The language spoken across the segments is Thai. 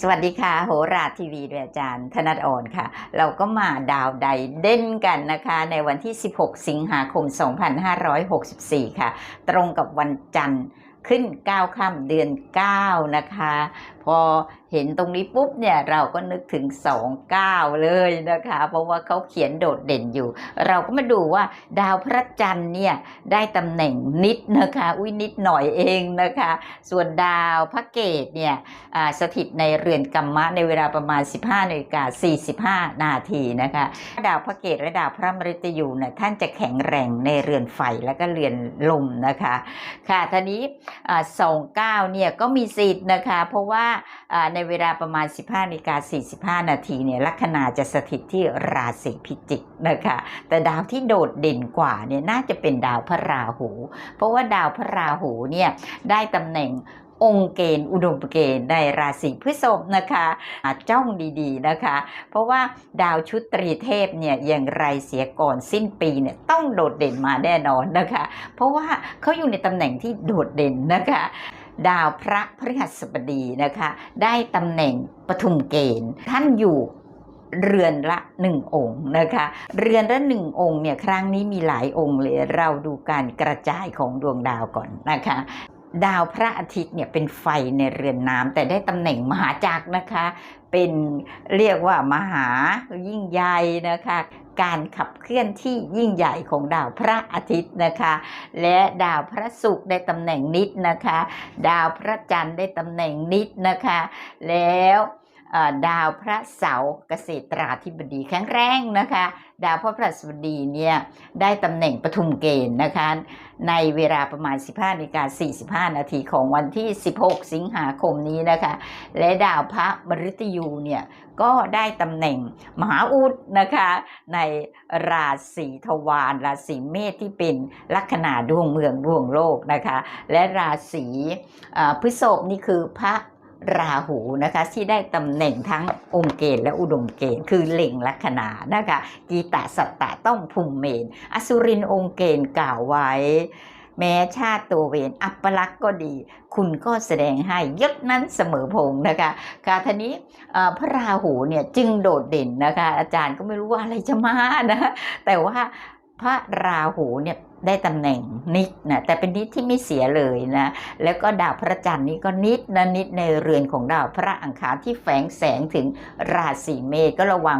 สวัสดีค่ะ โหราทีวีด้วยอาจารย์ธนัทอ่อนค่ะ เราก็มาดาวใดเด่นกันนะคะ ในวันที่ 16 สิงหาคม 2564 ค่ะ ตรงกับวันจันทร์ขึ้น 9 ค่ำเดือน 9 นะคะ พอเห็นตรงนี้ปุ๊บเนี่ยเราก็นึกถึง 29 เลยนะคะ เพราะว่าเขาเขียนโดดเด่นอยู่ เราก็มาดูว่าดาวพระจันทร์เนี่ยได้ตำแหน่งนิดนะคะ อุ้ยนิดหน่อยเองนะคะ ส่วนดาวพระเกตเนี่ยสถิตในเรือนกรรมะในเวลาประมาณ 15นาฬิกา45 นาทีนะคะ ดาวพระเกตและดาวพระมฤตยูเนี่ยท่านจะแข็งแรงในเรือนไฟและก็เรือนลมนะคะค่ะทีนี้สองเก้าเนี่ยก็มีสิทธิ์นะคะ เพราะว่าในเวลาประมาณ 15นาฬิกา45 นาทีเนี่ยลัคนาจะสถิตที่ราศีพิจิกนะคะ แต่ดาวที่โดดเด่นกว่าเนี่ยน่าจะเป็นดาวพระราหู เพราะว่าดาวพระราหูเนี่ยได้ตำแหน่งองค์เกณฑ์อุดมเกณฑ์ในราศีพฤษภนะคะอาจ้องดีๆนะคะ เพราะว่าดาวชุดตรีเทพเนี่ยอย่างไรเสียก่อนสิ้นปีเนี่ยต้องโดดเด่นมาแน่นอนนะคะ เพราะว่าเขาอยู่ในตำแหน่งที่โดดเด่นนะคะ ดาวพระพฤหัสบดีนะคะ ได้ตำแหน่งปฐุมเกณฑ์ ท่านอยู่เรือนละหนึ่งองค์นะคะ เรือนละหนึ่งองค์เนี่ยครั้งนี้มีหลายองค์เลย เราดูการกระจายของดวงดาวก่อนนะคะดาวพระอาทิตย์เนี่ยเป็นไฟในเรือนน้ำแต่ได้ตำแหน่งมหาจักรนะคะ เป็นเรียกว่ามหายิ่งใหญ่นะคะ การขับเคลื่อนที่ยิ่งใหญ่ของดาวพระอาทิตย์นะคะ และดาวพระศุกร์ได้ตำแหน่งนิดนะคะ ดาวพระจันทร์ได้ตำแหน่งนิดนะคะ แล้ว ดาวพระเสาร์เกษตราธิบดีแข็งแรงนะคะ ดาวพระพฤหัสบดีเนี่ยได้ตำแหน่งปฐุมเกณฑ์นะคะ ในเวลาประมาณ 15นาฬิกา45 นาทีของวันที่ 16 สิงหาคมนี้นะคะ และดาวพระมฤตยูเนี่ยก็ได้ตำแหน่งมหาอุดนะคะ ในราศีทวารราศีเมษที่เป็นลัคนาดวงเมืองดวงโลกนะคะ และราศีพฤษภนี่คือพระ ราหูนะคะที่ได้ตำแหน่งทั้งองค์เกณฑ์และอุดมเกณฑ์คือเล็งลัคนานะคะกีตาสัตตะต้องภูมิเมน อสุรินองค์เกณฑ์กล่าวไว้ แม้ชาติตัวเวรอัปลักษ์ก็ดี คุณก็แสดงให้ยศนั้นเสมอพงนะคะการทนี้พระราหูเนี่ยจึงโดดเด่นนะคะอาจารย์ก็ไม่รู้ว่าอะไรจะมานะแต่ว่า พระราหูเนี่ยได้ตำแหน่งนิดนะแต่เป็นนิดที่ไม่เสียเลยนะแล้วก็ดาวพระจันทร์นี้ก็นิดนะนิดในเรือนของดาวพระอังคารที่แฝงแสงถึงราศีเมษก็ระวัง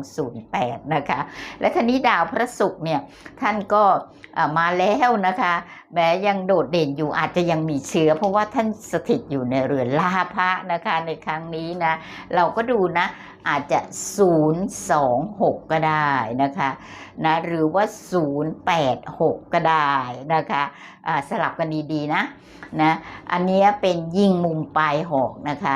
802208 นะคะ และทีนี้ดาวพระศุกร์เนี่ยท่านก็มาแล้วนะคะ แม้ยังโดดเด่นอยู่อาจจะยังมีเชื้อ เพราะว่าท่านสถิตอยู่ในเรือนลาภะนะคะในครั้งนี้นะ เราก็ดูนะอาจจะ 026 ก็ได้นะคะนะหรือว่า 086 ก็ได้นะคะอ่าสลับกันดีๆนะนะอันนี้เป็นยิงมุมปลายหอกนะคะ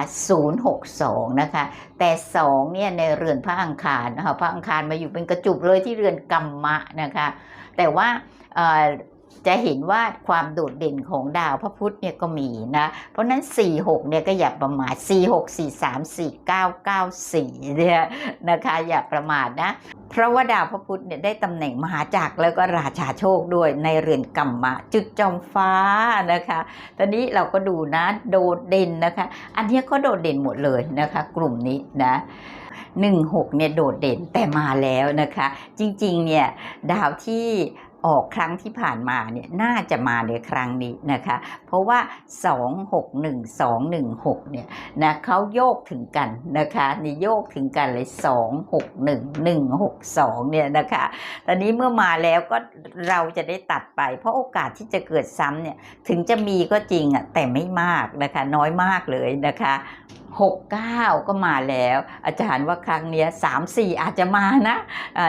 062 นะคะ แต่ 2 เนี่ยในเรือนพระอังคารนะคะพระอังคารมาอยู่เป็นกระจุกเลยที่เรือนกรรมะนะคะ แต่ว่า จะเห็นว่าความโดดเด่นของดาวพระพุธเนี่ยก็มีนะ เพราะนั้น 46เนี่ยก็อย่าประมาท 46 43 49 94เนี่ยนะคะอย่าประมาทนะ เพราะว่าดาวพระพุธเนี่ยได้ตำแหน่งมหาจักรแล้วก็ราชาโชคด้วยในเรือนกรรมะจุดจอมฟ้านะคะ ตอนนี้เราก็ดูนะโดดเด่นนะคะ อันนี้ก็โดดเด่นหมดเลยนะคะ กลุ่มนี้นะ16เนี่ยโดดเด่นแต่มาแล้วนะคะ จริงๆเนี่ยดาวที่ ออกครั้งที่ผ่านมาเนี่ยน่าจะมาในครั้งนี้นะคะ เพราะว่า 261 216เนี่ยนะเขาโยกถึงกันนะคะนี่โยกถึงกันเลย 261 162เนี่ยนะคะตอนนี้เมื่อมาแล้วก็เราจะได้ตัดไป เพราะโอกาสที่จะเกิดซ้ำเนี่ยถึงจะมีก็จริงอะแต่ไม่มากนะคะน้อยมากเลยนะคะ 69 ก็มาแล้ว อาจารย์ว่าครั้งนี้ย3 4อาจจะมานะ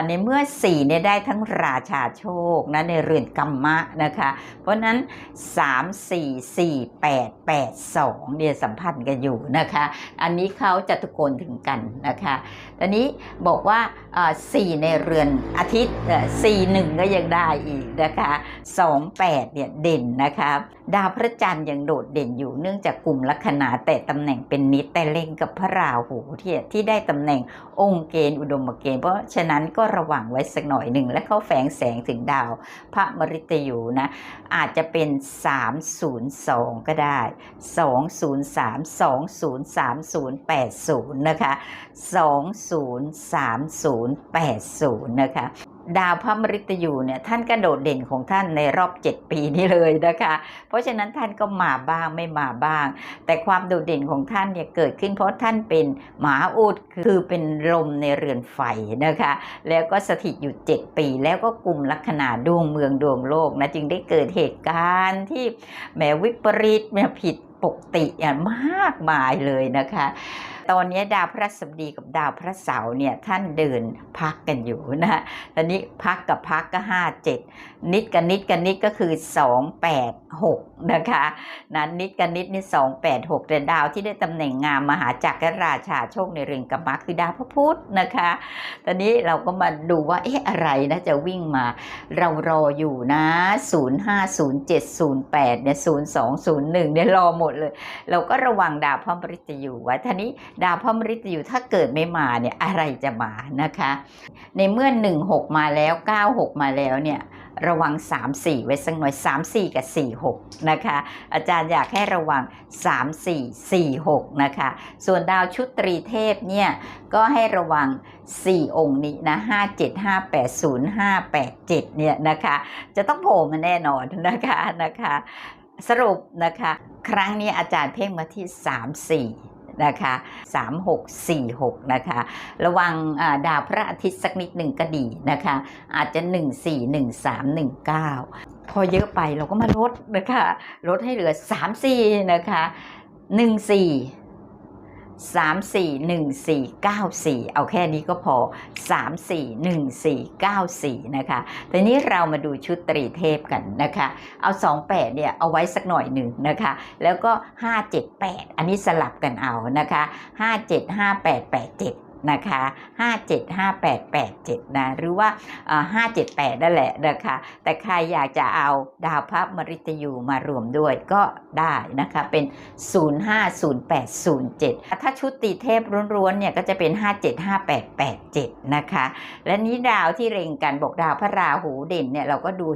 ในเมื่อ4เนี่ยได้ทั้งราชาโชคนะในเรือนกรรมะนะคะ เพราะนั้น 3 4 4 8 8 2เนี่ยสัมพันธ์กันอยู่นะคะ อันนี้เขาจะตะโกนถึงกันนะคะตอนนี้บอกว่าอ่า4ในเรือนอาทิตย์4 1ก็ยังได้อีกนะคะ2 8เนี่ยเด่นนะคะดาวพระจันทร์ยังโดดเด่นอยู่เนื่องจากกลุ่มลัคนาแต่ตำแหน่งเป็นนิดแต่เล็งกับพระราหูที่ที่ได้ตำแหน่งองค์เกณฑ์อุดมเกณฑ์เพราะฉะนั้นก็ระวังไว้สักหน่อยหนึ่ง และเขาแฝงแสงถึงดาว พระมฤตยูนะ อาจจะเป็น 302 ก็ได้ 203-203-080 นะคะ 203-080 นะคะ ดาวพระมฤตยูเนี่ยท่านกระโดดเด่นของท่านในรอบ 7 ปีนี้เลยนะคะ เพราะฉะนั้นท่านก็มาบ้างไม่มาบ้าง แต่ความโดดเด่นของท่านเนี่ยเกิดขึ้นเพราะท่านเป็นหมาอุดคือเป็นลมในเรือนไฟนะคะ แล้วก็สถิตอยู่ 7 ปี แล้วก็กลุ่มลัคนาดวงเมืองดวงโลกนะจึงได้เกิดเหตุการณ์ที่แหมวิปริตแหมผิดปกติอย่างมากมายเลยนะคะ ตอนนี้ดาวพระศัสดีกับดาวพระเสาร์เนี่ยท่านเดินพักกันอยู่นะฮะตอนนี้พักกับพักก็ 5 7 นิดกับนิดกับนิดก็คือ 2 8 6 นะคะนั้นนิดกับนิดนี่2 8 6 แต่ดาวที่ได้ตำแหน่งงามมหาจักรราชาโชคในเรือนกรรมะคือดาวพระพุธนะคะ ตอนนี้เราก็มาดูว่าเอ๊ะอะไรนะจะวิ่งมา เรารออยู่นะ 050708เนี่ย0201เนี่ยรอหมดเลย เราก็ระวังดาวพระมฤตยูไว้ท่านี้ดาวพระมฤตยูถ้าเกิดไม่มาเนี่ยอะไรจะมานะคะ ในเมื่อ 16 มาแล้ว 96 มาแล้วเนี่ย ระวัง 3 4 ไว้สักหน่อย 3 4 กับ 4 6 นะคะ อาจารย์อยากให้ระวัง 3 4 4 6 นะคะ ส่วนดาวชุดตรีเทพเนี่ย ก็ให้ระวัง 4 องค์นี้นะ 5 7 5 8 0 5 8 7 เนี่ยนะคะ จะต้องโผล่มาแน่นอนนะคะนะคะ สรุปนะคะ ครั้งนี้อาจารย์เพ่งมาที่ 3 4 นะคะ3 6 4 6นะคะระวังดาวพระอาทิตย์สักนิดหนึ่งก็ดีนะคะอาจจะ 1 4 1 3 1 9 พอเยอะไปเราก็มาลดนะคะลดให้เหลือ 3 4นะคะ1 3 4 1 4 9 4 เอาแค่นี้ก็พอ 3 4 1 4 9 4 นะคะ ทีนี้เรามาดูชุดตรีเทพกันนะคะ เอา 28 เนี่ย เอาไว้สักหน่อยหนึ่งนะคะ แล้วก็ 578 อันนี้สลับกันเอานะคะ 575887 นะคะ575887นะหรือว่าอ่า 578 นั่นแหละนะคะแต่ใครอยากจะเอาดาวพระมฤตยูมารวมด้วยก็ได้นะคะเป็น 050807 ถ้าชุดตีเทพร้วนๆเนี่ยก็จะเป็น 575887 นะคะ และนี้ดาวที่เร็งกันบอกดาวพระราหูเด่นเนี่ยเราก็ดู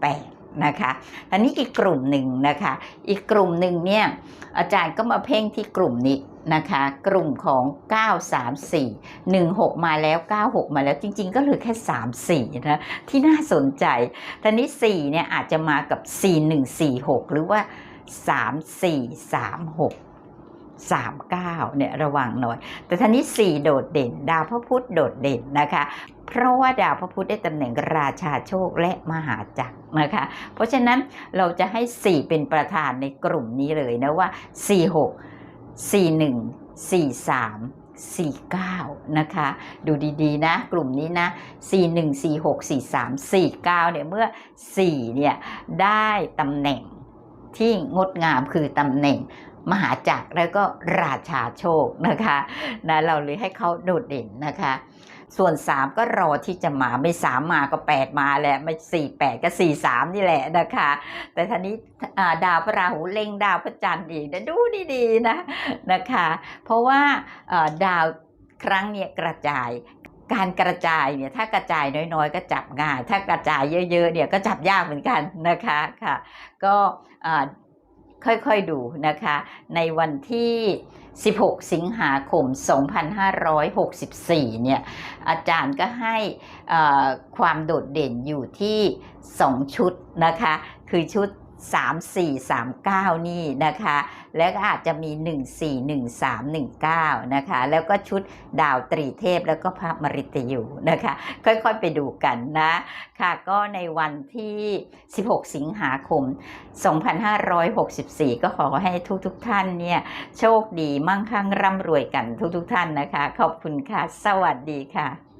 28 นะคะ อันนี้อีกกลุ่มหนึ่งนะคะ อีกกลุ่มหนึ่งเนี่ยอาจารย์ก็มาเพ่งที่กลุ่มนี้นะคะ กลุ่มของ 934 16 มาแล้ว 96 มาแล้วจริง ๆ ก็เหลือแค่ 34 นะ ที่น่าสนใจทีนี้4เนี่ยอาจจะมากับ 4146 หรือว่า 3436 39เนี่ยระวังหน่อย แต่ท่านี้ 4 โดดเด่น ดาวพระพุธโดดเด่นนะคะ เพราะว่าดาวพระพุธได้ตำแหน่งราชาโชคและมหาจักรนะคะ เพราะฉะนั้นเราจะให้ 4 เป็นประธานในกลุ่มนี้เลยนะว่า 46 41 43 49 นะคะ ดูดีๆ นะ กลุ่มนี้นะ 41 46 43 49 เนี่ย เมื่อ 4 เนี่ย ได้ตำแหน่งที่งดงามคือตำแหน่ง มหาจักรแล้วก็ราชาโชคนะคะนะเราเลยให้เขาโดดเด่นนะคะ ส่วน 3 ก็รอที่จะมาไม่3มมาก็ 8 มาแหละไม่4 8ก็4 3นี่แหละนะคะ แต่ท่านี้ดาวพระราหูเล็งดาวพระจันทร์อีกนะดูดีๆนะนะคะ เพราะว่าดาวครั้งเนี่ยกระจายการกระจายเนี่ยถ้ากระจายน้อยๆ ก็จับง่าย ถ้ากระจายเยอะๆเนี่ยก็จับยากเหมือนกันนะคะค่ะ ก็ ค่อยๆดูนะคะ ในวันที่ 16 สิงหาคม 2564 เนี่ย อาจารย์ก็ให้ความโดดเด่นอยู่ที่ 2 ชุดนะคะ คือชุด 3 4 3 9 นี่นะคะ แล้วก็อาจจะมี 1 4 1 3 1 9 นะคะ แล้วก็ชุดดาวตรีเทพแล้วก็พระมฤตยูนะคะ ค่อยๆไปดูกันนะ ค่ะ ก็ในวันที่ 16 สิงหาคม 2564 ก็ขอให้ทุกๆทท่านเนี่ย โชคดีมั่งคั่งร่ำรวยกันทุกๆทท่านนะคะ ขอบคุณค่ะ สวัสดีค่ะ